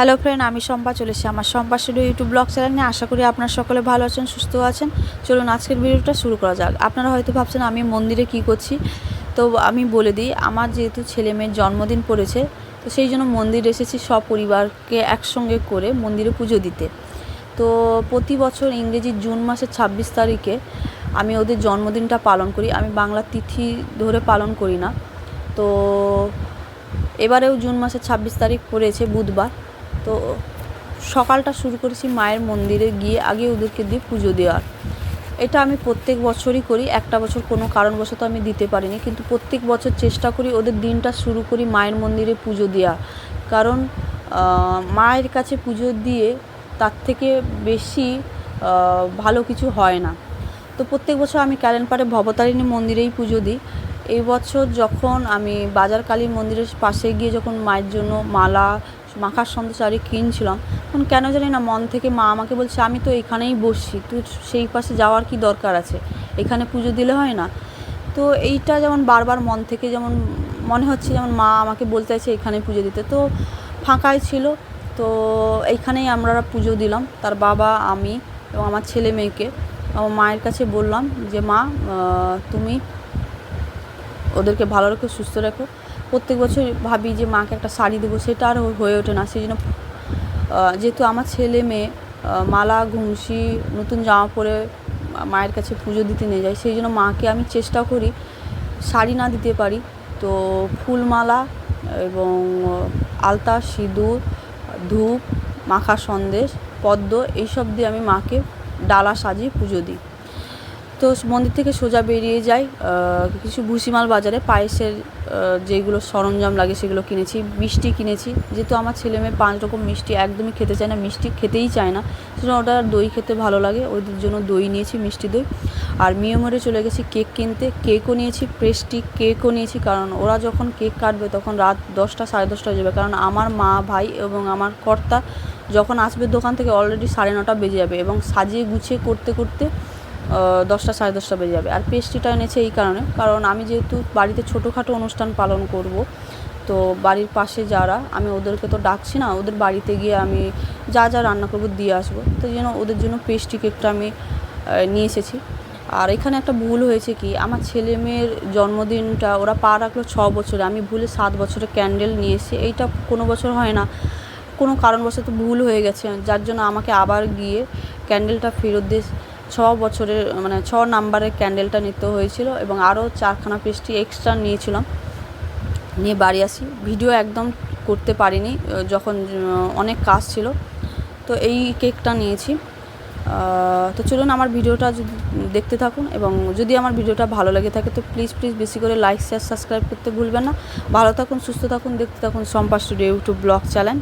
Hello friend আমি শম্পা চলেছি আমার Shampa studio YouTube blog channel নিয়ে। আশা করি আপনারা সকলে ভালো আছেন, সুস্থ আছেন। চলুন আজকের ভিডিওটা শুরু করা যাক। আপনারা হয়তো ভাবছেন আমি মন্দিরে কি করছি। তো আমি বলে দিই, আমার যেহেতু ছেলে মেয়ের জন্মদিন পড়েছে, তো সেই জন্য মন্দির এসেছি সব পরিবারকে একসঙ্গে করে মন্দিরে পুজো দিতে। তো প্রতি বছর ইংরেজি জুন মাসের ছাব্বিশ তারিখে আমি ওদের জন্মদিনটা পালন করি। আমি বাংলা তিথি ধরে পালন করি না। তো এবারেও জুন মাসের ছাব্বিশ তারিখ পড়েছে বুধবার। তো সকালটা শুরু করেছি মায়ের মন্দিরে গিয়ে আগে ওদেরকে দিয়ে পুজো দেওয়ার। এটা আমি প্রত্যেক বছরই করি, একটা বছর কোনো কারণবশত আমি দিতে পারিনি, কিন্তু প্রত্যেক বছর চেষ্টা করি ওদের দিনটা শুরু করি মায়ের মন্দিরে পুজো দেওয়া কারণ মায়ের কাছে পুজো দিয়ে তার থেকে বেশি ভালো কিছু হয় না। তো প্রত্যেক বছর আমি ক্যালেন্ডারে ভবতারিণী মন্দিরেই পুজো দিই। এই বছর যখন আমি বাজার কালী মন্দিরের পাশে গিয়ে যখন মায়ের জন্য মালা মাখার সন্দেশ আরে কিনছিলাম। তখন কেন জানি না মন থেকে মা আমাকে বলছে, আমি তো এখানেই বসছি, তুই সেই পাশে যাওয়ার কি দরকার আছে? এখানে পুজো দিলে হয় না? তো এইটা যেমন বারবার মন থেকে যেমন মনে হচ্ছে, যেমন মা আমাকে বলতে চাইছে এখানে পুজো দিতে। তো ফাঁকাই ছিল, তো এইখানেই আমরা পুজো দিলাম। তার বাবা, আমি এবং আমার ছেলে মেয়েকে। আমার মায়ের কাছে বললাম যে, মা তুমি ওদেরকে ভালো রেখো, সুস্থ রেখো। প্রত্যেক বছর ভাবি যে মাকে একটা শাড়ি দেবো, সেটা আর হয়ে ওঠে না। সেই জন্য যেহেতু আমার ছেলে মেয়ে মালা ঘুমসি নতুন জামা পরে মায়ের কাছে পুজো দিতে নিয়ে যায়, সেই জন্য মাকে আমি চেষ্টা করি শাড়ি না দিতে পারি। তো ফুলমালা এবং আলতা, সিঁদুর, ধূপ, মাখা সন্দেশ, পদ্ম, এইসব দিয়ে আমি মাকে ডালা সাজিয়ে পুজো দিই। তো মন্দির থেকে সোজা বেরিয়ে যাই কিছু ভুসিমাল বাজারে, পায়েসের যেগুলো সরঞ্জাম লাগে সেগুলো কিনেছি, মিষ্টি কিনেছি। যেহেতু আমার ছেলে মেয়ে পাঁচ রকম মিষ্টি একদমই খেতে চায় না, মিষ্টি খেতেই চায় না, সেজন্য ওটা দই খেতে ভালো লাগে, ওদের জন্য দই নিয়েছি, মিষ্টি দই। আর মিয়মরে চলে গেছি কেক কিনতে, কেকও নিয়েছি প্রেস্টিক কেকও নিয়েছি, কারণ ওরা যখন কেক কাটবে তখন রাত দশটা, সাড়ে দশটা যাবে কারণ আমার মা, ভাই এবং আমার কর্তা যখন আসবে দোকান থেকে অলরেডি সাড়ে নটা বেজে যাবে এবং সাজিয়ে গুছিয়ে করতে করতে দশটা সাড়ে দশটা বেজে যাবে। আর পেস্ট্রিটা এনেছে এই কারণে। কারণ আমি যেহেতু বাড়িতে ছোটোখাটো অনুষ্ঠান পালন করব, তো বাড়ির পাশে যারা, আমি ওদেরকে তো ডাকছি না, ওদের বাড়িতে গিয়ে আমি যা যা রান্না করব দিয়ে আসব। তো যেন ওদের জন্য পেস্ট্রি কেকটা আমি নিয়ে এসেছি। আর এখানে একটা ভুল হয়েছে কি, আমার ছেলে মেয়ের জন্মদিনটা ওরা পা রাখল ছ বছরে। আমি ভুলে সাত বছরের ক্যান্ডেল নিয়ে এসেছি। এইটা কোনো বছর হয় না। কোনো কারণবশত ভুল হয়ে গেছে। যার জন্য আমাকে আবার গিয়ে ক্যান্ডেলটা ফেরত দিয়ে ছ বছরের মানে ছ নাম্বারের ক্যান্ডেলটা নিতে হয়েছিল এবং আরও চারখানা পেস্ট্রি এক্সট্রা নিয়েছিলাম। নিয়ে বাড়ি আসি। ভিডিও একদম করতে পারিনি, যখন অনেক কাজ ছিল। তো এই কেকটা নিয়েছি। তো চলুন আমার ভিডিওটা যদি দেখতে থাকুন এবং যদি আমার ভিডিওটা ভালো লেগে থাকে, তো প্লিজ প্লিজ বেশি করে লাইক শেয়ার সাবস্ক্রাইব করতে ভুলবেন না। ভালো থাকুন, সুস্থ থাকুন, দেখতে থাকুন Shampa studio YouTube blog channel.